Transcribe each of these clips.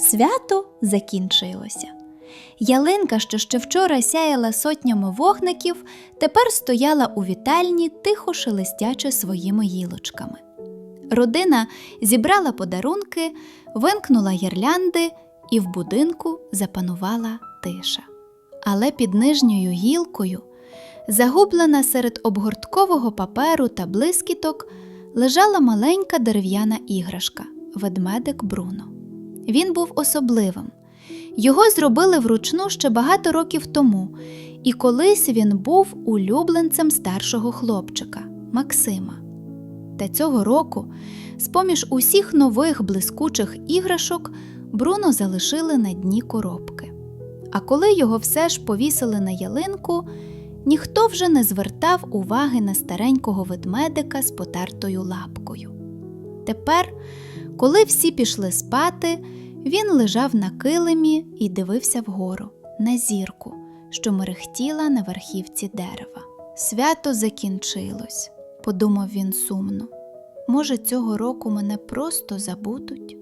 Свято закінчилося. Ялинка, що ще вчора сяяла сотнями вогників, тепер стояла у вітальні, тихо шелестячи своїми гілочками. Родина зібрала подарунки, вимкнула гірлянди, і в будинку запанувала тиша. Але під нижньою гілкою, загублена серед обгорткового паперу та блискіток, лежала маленька дерев'яна іграшка ведмедик Бруно. Він був особливим. Його зробили вручну ще багато років тому, і колись він був улюбленцем старшого хлопчика Максима. Та цього року, з-поміж усіх нових блискучих іграшок, Бруно залишили на дні коробки. А коли його все ж повісили на ялинку, ніхто вже не звертав уваги на старенького ведмедика з потертою лапкою. Тепер, коли всі пішли спати, він лежав на килимі і дивився вгору, на зірку, що мерехтіла на верхівці дерева. Свято закінчилось, подумав він сумно. Може, цього року мене просто забудуть?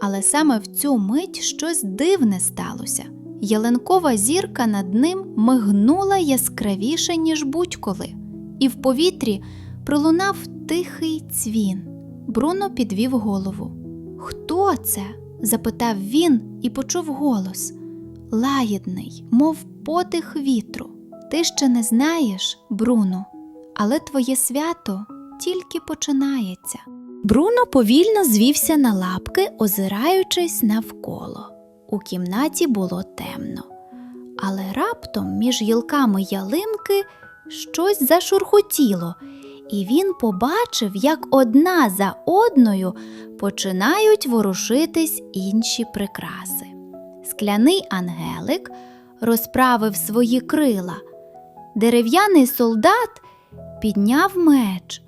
Але саме в цю мить щось дивне сталося. Ялинкова зірка над ним мигнула яскравіше, ніж будь-коли, і в повітрі пролунав тихий цвін. Бруно підвів голову. Хто це? запитав він і почув голос лагідний, мов потих вітру. Ти ще не знаєш, Бруно, але твоє свято тільки починається. Бруно повільно звівся на лапки, озираючись навколо. У кімнаті було темно, але раптом між гілками ялинки щось зашурхотіло, і він побачив, як одна за одною починають ворушитись інші прикраси. Скляний ангелик розправив свої крила, дерев'яний солдат підняв меч,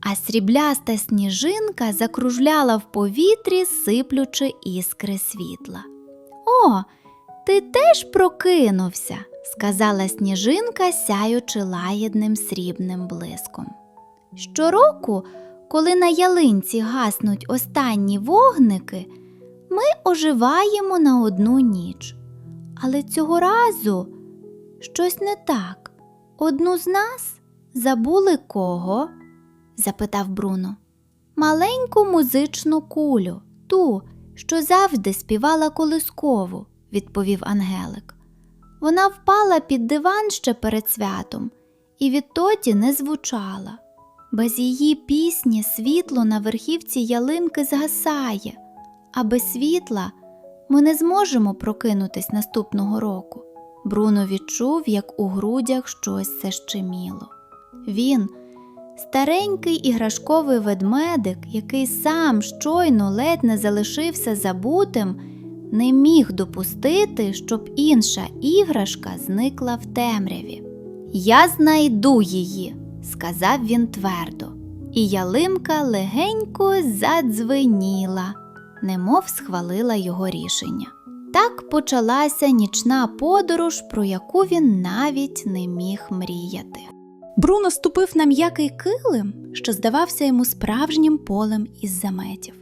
а срібляста сніжинка закружляла в повітрі, сиплючи іскри світла. О, ти теж прокинувся, сказала сніжинка, сяючи лагідним срібним блиском. Щороку, коли на ялинці гаснуть останні вогники, ми оживаємо на одну ніч. Але цього разу щось не так. Одну з нас забули кого? запитав Бруно. Маленьку музичну кулю, ту, що завжди співала колискову, відповів Ангелик. Вона впала під диван ще перед святом і відтоді не звучала. Без її пісні світло на верхівці ялинки згасає, а без світла ми не зможемо прокинутись наступного року. Бруно відчув, як у грудях щось защеміло. Він, старенький іграшковий ведмедик, який сам щойно ледь не залишився забутим, не міг допустити, щоб інша іграшка зникла в темряві. Я знайду її, сказав він твердо, і ялинка легенько задзвеніла, немов схвалила його рішення. Так почалася нічна подорож, про яку він навіть не міг мріяти. Бруно ступив на м'який килим, що здавався йому справжнім полем із заметів.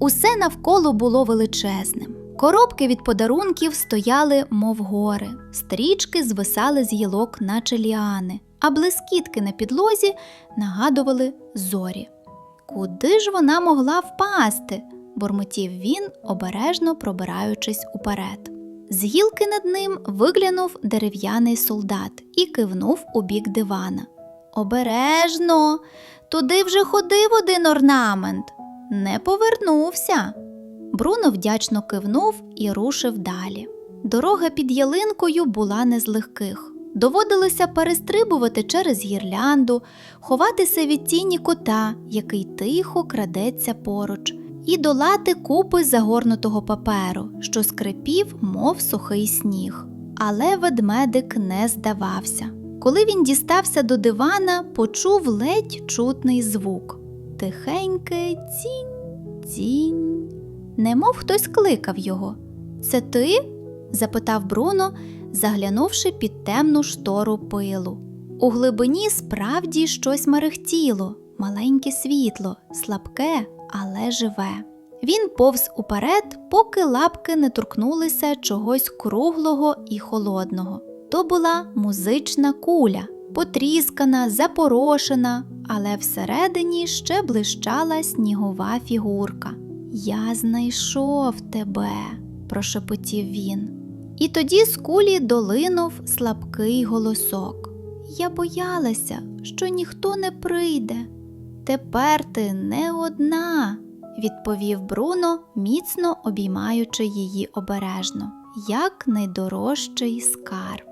Усе навколо було величезним. Коробки від подарунків стояли, мов гори, стрічки звисали з гілок, наче ліани, а блискітки на підлозі нагадували зорі. Куди ж вона могла впасти? бурмотів він, обережно пробираючись уперед. З гілки над ним виглянув дерев'яний солдат і кивнув у бік дивана. Обережно, туди вже ходив один орнамент. Не повернувся. Бруно вдячно кивнув і рушив далі. Дорога під ялинкою була не з легких. Доводилося перестрибувати через гірлянду, ховатися від тіні кота, який тихо крадеться поруч, і долати купи загорнутого паперу, що скрипів, мов сухий сніг. Але ведмедик не здавався. Коли він дістався до дивана, почув ледь чутний звук тихеньке цінь, цінь, немов хтось кликав його. Це ти? запитав Бруно, заглянувши під темну штору пилу. У глибині справді щось мерехтіло, маленьке світло, слабке, але живе. Він повз уперед, поки лапки не торкнулися чогось круглого і холодного. То була музична куля, потріскана, запорошена, але всередині ще блищала снігова фігурка. Я знайшов тебе, прошепотів він. І тоді з кулі долинув слабкий голосок. Я боялася, що ніхто не прийде. Тепер ти не одна, відповів Бруно, міцно обіймаючи її обережно, як найдорожчий скарб.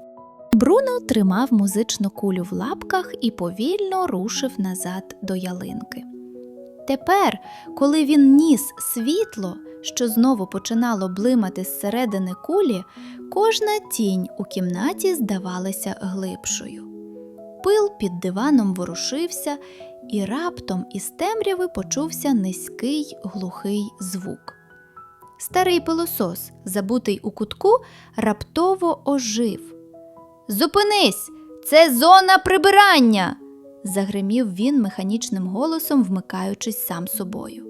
Бруно тримав музичну кулю в лапках і повільно рушив назад до ялинки. Тепер, коли він ніс світло, що знову починало блимати зсередини кулі, кожна тінь у кімнаті здавалася глибшою. Пил під диваном ворушився, і раптом із темряви почувся низький глухий звук. Старий пилосос, забутий у кутку, раптово ожив. Зупинись! Це зона прибирання. загримів він механічним голосом, вмикаючись сам собою.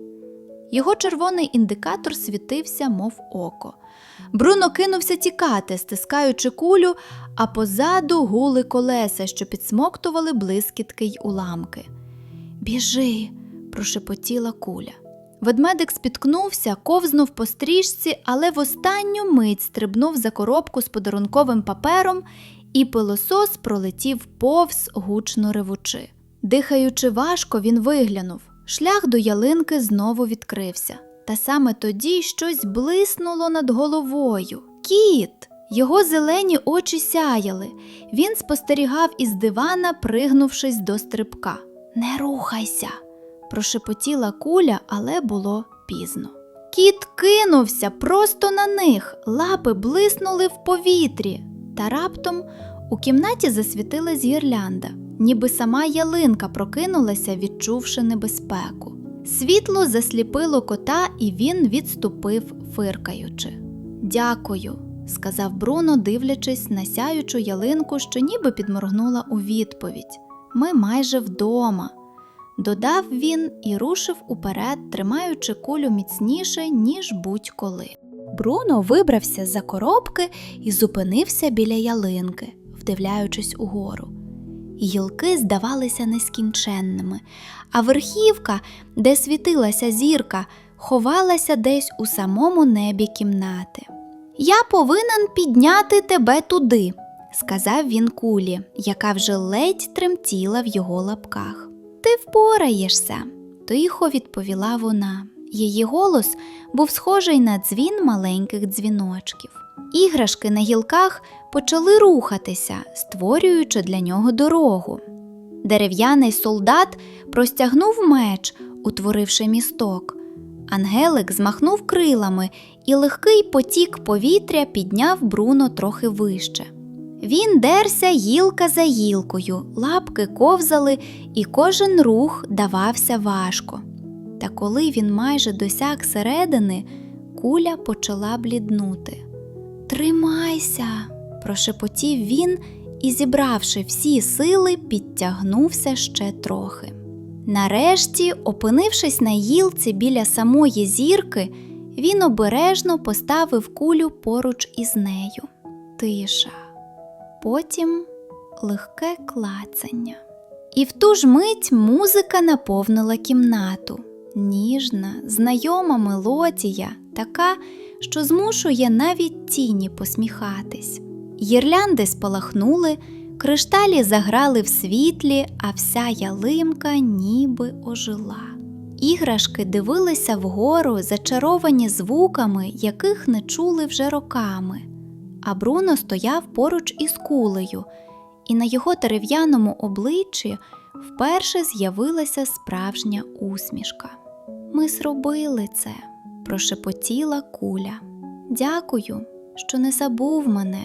Його червоний індикатор світився, мов око. Бруно кинувся тікати, стискаючи кулю, а позаду гули колеса, що підсмоктували блискітки й уламки. Біжи, прошепотіла куля. Ведмедик спіткнувся, ковзнув по стрічці, але в останню мить стрибнув за коробку з подарунковим папером, і пилосос пролетів повз гучно ревучи. Дихаючи важко, він виглянув. Шлях до ялинки знову відкрився. Та саме тоді щось блиснуло над головою. Кіт! Його зелені очі сяяли. Він спостерігав із дивана, пригнувшись до стрибка. Не рухайся, прошепотіла куля, але було пізно. Кіт кинувся просто на них, лапи блиснули в повітрі, та раптом у кімнаті засвітилась гірлянда, ніби сама ялинка прокинулася, відчувши небезпеку. Світло засліпило кота, і він відступив, фиркаючи. Дякую, сказав Бруно, дивлячись на сяючу ялинку, що ніби підморгнула у відповідь. Ми майже вдома. Додав він і рушив уперед, тримаючи кулю міцніше, ніж будь-коли. Бруно вибрався з за коробки і зупинився біля ялинки, вдивляючись угору. Гілки здавалися нескінченними, а верхівка, де світилася зірка, ховалася десь у самому небі кімнати. Я повинен підняти тебе туди, сказав він кулі, яка вже ледь тремтіла в його лапках. Ти впораєшся, тихо відповіла вона. Її голос був схожий на дзвін маленьких дзвіночків. Іграшки на гілках почали рухатися, створюючи для нього дорогу. Дерев'яний солдат простягнув меч, утворивши місток. Ангелик змахнув крилами, і легкий потік повітря підняв Бруно трохи вище. Він дерся гілка за гілкою, лапки ковзали, і кожен рух давався важко. Та коли він майже досяг середини, куля почала бліднути. Тримайся, прошепотів він і, зібравши всі сили, підтягнувся ще трохи. Нарешті, опинившись на гілці біля самої зірки, він обережно поставив кулю поруч із нею. Тиша. Потім легке клацання. І в ту ж мить музика наповнила кімнату. Ніжна, знайома мелодія, така, що змушує навіть тіні посміхатись. Гірлянди спалахнули, кришталі заграли в світлі, а вся ялинка ніби ожила. Іграшки дивилися вгору, зачаровані звуками, яких не чули вже роками. А Бруно стояв поруч із кулею, і на його дерев'яному обличчі вперше з'явилася справжня усмішка. Ми зробили це, прошепотіла куля. Дякую, що не забув мене.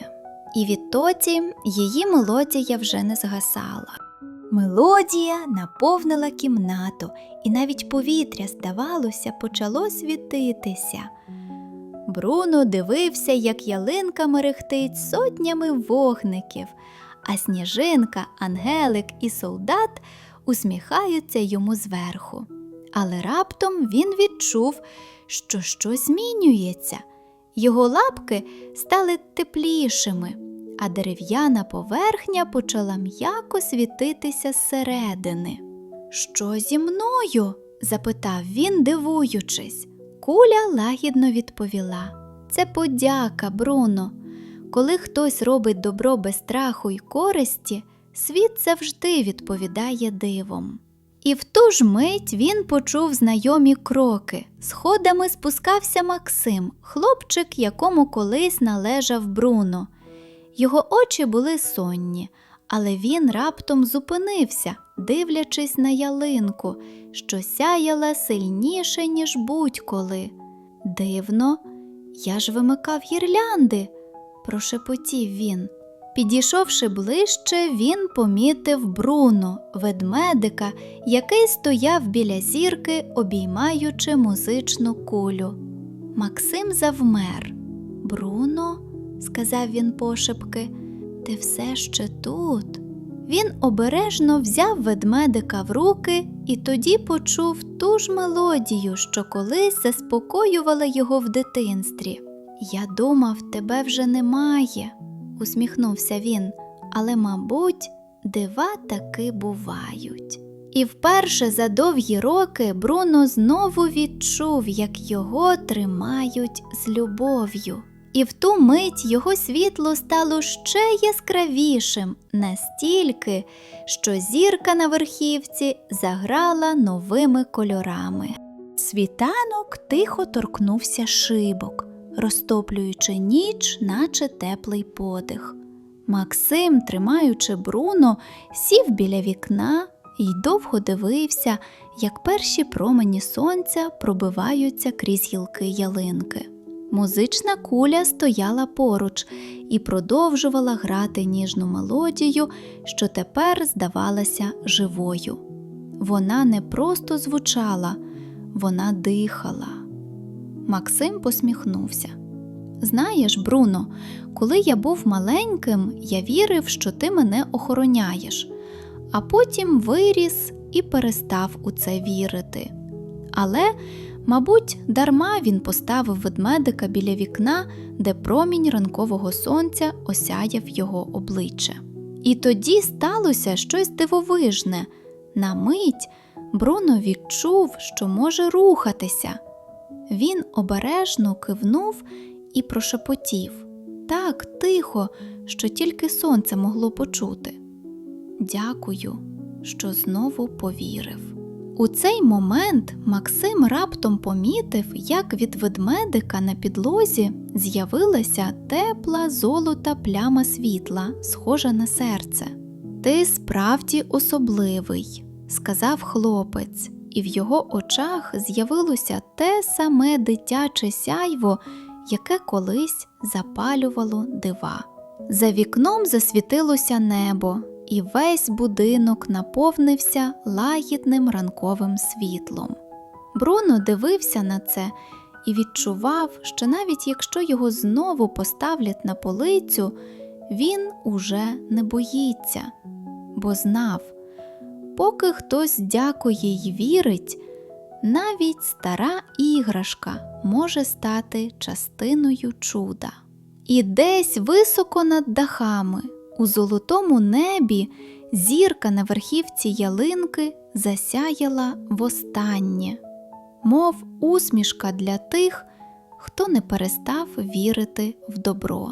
І відтоді її мелодія вже не згасала. Мелодія наповнила кімнату, і навіть повітря, здавалося, почало світитися. Бруно дивився, як ялинка мерехтить сотнями вогників, а сніжинка, ангелик і солдат усміхаються йому зверху. Але раптом він відчув, що щось змінюється. Його лапки стали теплішими, а дерев'яна поверхня почала м'яко світитися зсередини. Що зі мною? запитав він, дивуючись. Куля лагідно відповіла: Це подяка, Бруно. Коли хтось робить добро без страху й користі, світ завжди відповідає дивом. І в ту ж мить він почув знайомі кроки. Сходами спускався Максим, хлопчик, якому колись належав Бруно. Його очі були сонні, але він раптом зупинився, дивлячись на ялинку, що сяяла сильніше, ніж будь-коли. Дивно, я ж вимикав гірлянди, прошепотів він. Підійшовши ближче, він помітив Бруно, ведмедика, який стояв біля зірки, обіймаючи музичну кулю. Максим завмер. Бруно, сказав він пошепки, ти все ще тут. Він обережно взяв ведмедика в руки і тоді почув ту ж мелодію, що колись заспокоювала його в дитинстві. Я думав, тебе вже немає, усміхнувся він, але, мабуть, дива таки бувають. І вперше за довгі роки Бруно знову відчув, як його тримають з любов'ю. І в ту мить його світло стало ще яскравішим настільки, що зірка на верхівці заграла новими кольорами. Світанок тихо торкнувся шибок, розтоплюючи ніч, наче теплий подих. Максим, тримаючи Бруно, сів біля вікна і довго дивився, як перші промені сонця пробиваються крізь гілки ялинки. Музична куля стояла поруч і продовжувала грати ніжну мелодію, що тепер здавалася живою. Вона не просто звучала, вона дихала. Максим посміхнувся. Знаєш, Бруно, коли я був маленьким, я вірив, що ти мене охороняєш, а потім виріс і перестав у це вірити. Але, мабуть, дарма він поставив ведмедика біля вікна, де промінь ранкового сонця осяяв його обличчя. І тоді сталося щось дивовижне. На мить Бруно відчув, що може рухатися. Він обережно кивнув і прошепотів так тихо, що тільки сонце могло почути. Дякую, що знову повірив. У цей момент Максим раптом помітив, як від ведмедика на підлозі з'явилася тепла золота пляма світла, схожа на серце. Ти справді особливий, сказав хлопець, і в його очах з'явилося те саме дитяче сяйво, яке колись запалювало дива. За вікном засвітилося небо, і весь будинок наповнився лагідним ранковим світлом. Бруно дивився на це і відчував, що навіть якщо його знову поставлять на полицю, він уже не боїться, бо знав, поки хтось дякує й вірить, навіть стара іграшка може стати частиною чуда. І десь високо над дахами, у золотому небі, зірка на верхівці ялинки засяяла востаннє, мов усмішка для тих, хто не перестав вірити в добро.